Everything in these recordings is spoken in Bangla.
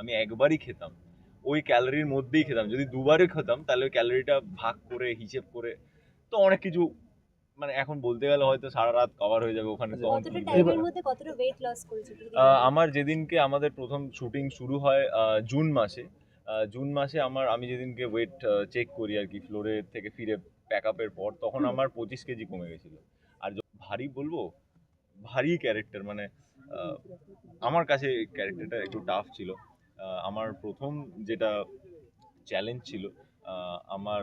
আমি একবারই খেতাম। ওই ক্যালোরির মধ্যেই খেতাম। যদি দুবারই খেতাম তাহলে ওই ক্যালোরিটা ভাগ করে হিসেব করে তো অনেক কিছু মানে এখন বলতে গেলে হয়তো সারা রাত কভার হয়ে যাবে ওখানে। আমার যেদিনকে আমাদের প্রথম শুটিং শুরু হয় জুন মাসে জুন মাসে আমার আমি যেদিনকে ওয়েট চেক করি আর কি ফ্লোরে থেকে ফিরে প্যাক আপের পর তখন আমার পঁচিশ কেজি কমে গেছিল। আর ভারী বলব ভারী ক্যারেক্টার মানে আমার কাছে ক্যারেক্টারটা একটু টাফ ছিল। আমার প্রথম যেটা চ্যালেঞ্জ ছিল আমার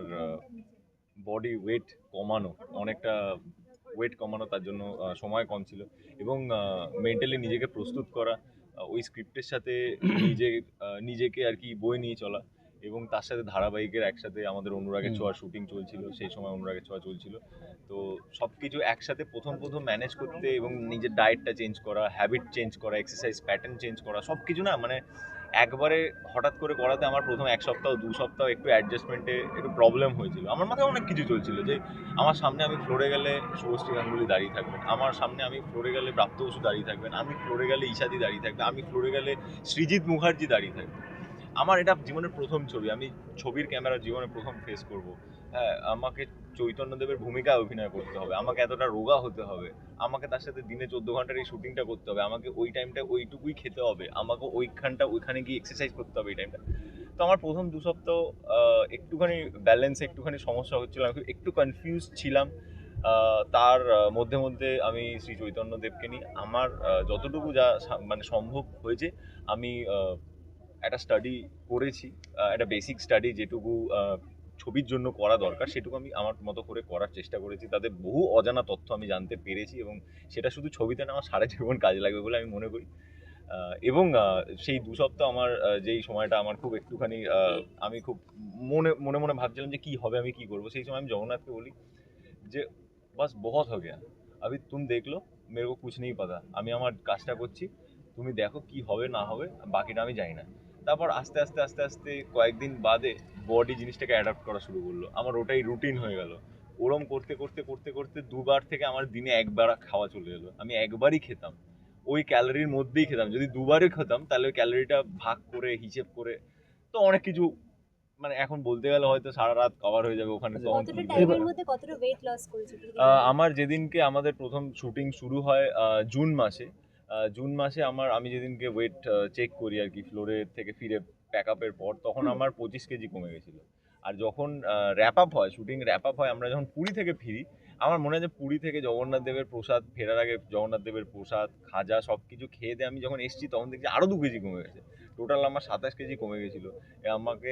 বডি ওয়েট কমানো অনেকটা ওয়েট কমানো তার জন্য সময় কম ছিল এবং মেন্টালি নিজেকে প্রস্তুত করা ওই স্ক্রিপ্টের সাথে নিজে নিজেকে আর কি বয়ে নিয়ে চলা এবং তার সাথে ধারাবাহিকের একসাথে আমাদের অনুরাগের ছোঁয়া শুটিং চলছিল সেই সময় অনুরাগের ছোঁয়া চলছিল। তো সব কিছু একসাথে প্রথম প্রথম ম্যানেজ করতে এবং নিজের ডায়েটটা চেঞ্জ করা হ্যাবিট চেঞ্জ করা এক্সারসাইজ প্যাটার্ন চেঞ্জ করা সব কিছু না মানে একবারে হঠাৎ করে করাতে আমার প্রথম এক সপ্তাহ, দু সপ্তাহ একটু অ্যাডজাস্টমেন্টে একটু প্রবলেম হয়েছিল। আমার মাথায় অনেক কিছু চলছিল যে, আমার সামনে আমি ফ্লোরে গেলে শুভশ্রী গাঙ্গুলি দাঁড়িয়ে থাকবেন, আমার সামনে আমি ফ্লোরে গেলে প্রাপ্ত বসু দাঁড়িয়ে থাকবেন, আমি ফ্লোরে গেলে ঈশাদি দাঁড়িয়ে থাকবে আমি ফ্লোরে গেলে সৃজিৎ মুখার্জি দাঁড়িয়ে থাকবে আমার এটা জীবনের প্রথম ছবি, আমি ছবির ক্যামেরা জীবনে প্রথম ফেস করব। হ্যাঁ আমাকে চৈতন্যদেবের ভূমিকায় অভিনয় করতে হবে, আমাকে এতটা রোগা হতে হবে, আমাকে তার সাথে দিনে চোদ্দ ঘণ্টার এই শুটিংটা করতে হবে, আমাকে ওই টাইমটা ওইটুকুই খেতে হবে, আমাকে ওইখানটা, ওইখানে গিয়ে এক্সারসাইজ করতে হবে এই টাইমটা তো আমার প্রথম দু সপ্তাহ একটুখানি ব্যালেন্স একটুখানি সমস্যা হচ্ছিল আমি একটু কনফিউজ ছিলাম তার মধ্যে মধ্যে আমি শ্রী চৈতন্য দেবকে নিয়ে, আমার যতটুকু যা মানে সম্ভব হয়েছে, আমি একটা স্টাডি করেছি একটা বেসিক স্টাডি যেটুকু ছবির জন্য করা দরকার, সেটুকু আমি আমার মতো করে করার চেষ্টা করেছি। তাতে বহু অজানা তথ্য আমি জানতে পেরেছি এবং সেটা শুধু ছবিতে না, আমার সারা জীবন কাজে লাগবে বলে আমি মনে করি। এবং সেই দু সপ্তাহ আমার যেই সময়টা আমার খুব একটুখানি আমি খুব মনে মনে মনে ভাবছিলাম যে কি হবে, আমি কি করব? সেই সময় আমি জগন্নাথকে বলি যে, বাস, বহুত গেয়া। আবি তুম দেখল, মেরে কুছ নেই পাতা। আমি আমার কাজটা করছি। তুমি দেখো কি হবে, না হবে, বাকিটা আমি জানি না। তারপর আস্তে আস্তে আস্তে আস্তে কয়েকদিন বাদে বডি জিনিসটাকে অ্যাডাপ্ট করা শুরু করল। আমার ওটাই রুটিন হয়ে গেল। ওরম করতে করতে করতে করতে দুবার থেকে আমার দিনে একবার খাওয়া চলে এলো। আমি একবারই খেতাম। ওই ক্যালোরির মধ্যেই খেতাম। যদি দুবারই খেতাম তাহলে ওই ক্যালোরিটা ভাগ করে হিসেব করে তো অনেক কিছু মানে এখন বলতে গেলে হয়তো সারা রাত কভার হয়ে যাবে ওখানে। আমার যেদিনকে আমাদের প্রথম শুটিং শুরু হয় জুন মাসে জুন মাসে আমার আমি যেদিনকে ওয়েট চেক করি আর কি ফ্লোরে থেকে ফিরে প্যাক আপের পর তখন আমার পঁচিশ কেজি কমে গেছিল। আর যখন র্যাপ আপ হয় শুটিং র্যাপ আপ হয় আমরা যখন পুরী থেকে ফিরি আমার মনে হয় পুরী থেকে জগন্নাথ দেবের প্রসাদ, ফেরার আগে জগন্নাথ দেবের প্রসাদ, খাজা সব কিছু খেয়ে দিয়ে আমি যখন এসেছি তখন দেখছি আরও দু কেজি কমে গেছে। টোটাল আমার সাতাশ কেজি কমে গেছিল। আমাকে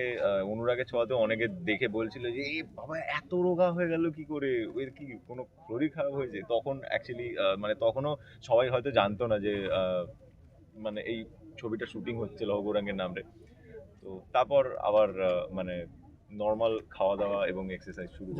অনুরাগে ছোঁয়াতে অনেকে দেখে বলছিল যে এই বাবা, এত রোগা হয়ে গেল কি করে? এর কি কোনো শরীর খারাপ হয়েছে? তখন অ্যাকচুয়ালি মানে তখনও সবাই হয়তো জানতো না যে মানে এই ছবিটা শুটিং হচ্ছে লহগৌরাঙ্গের নামে। তো তারপর আবার মানে নর্মাল খাওয়া দাওয়া এবং এক্সারসাইজ শুরু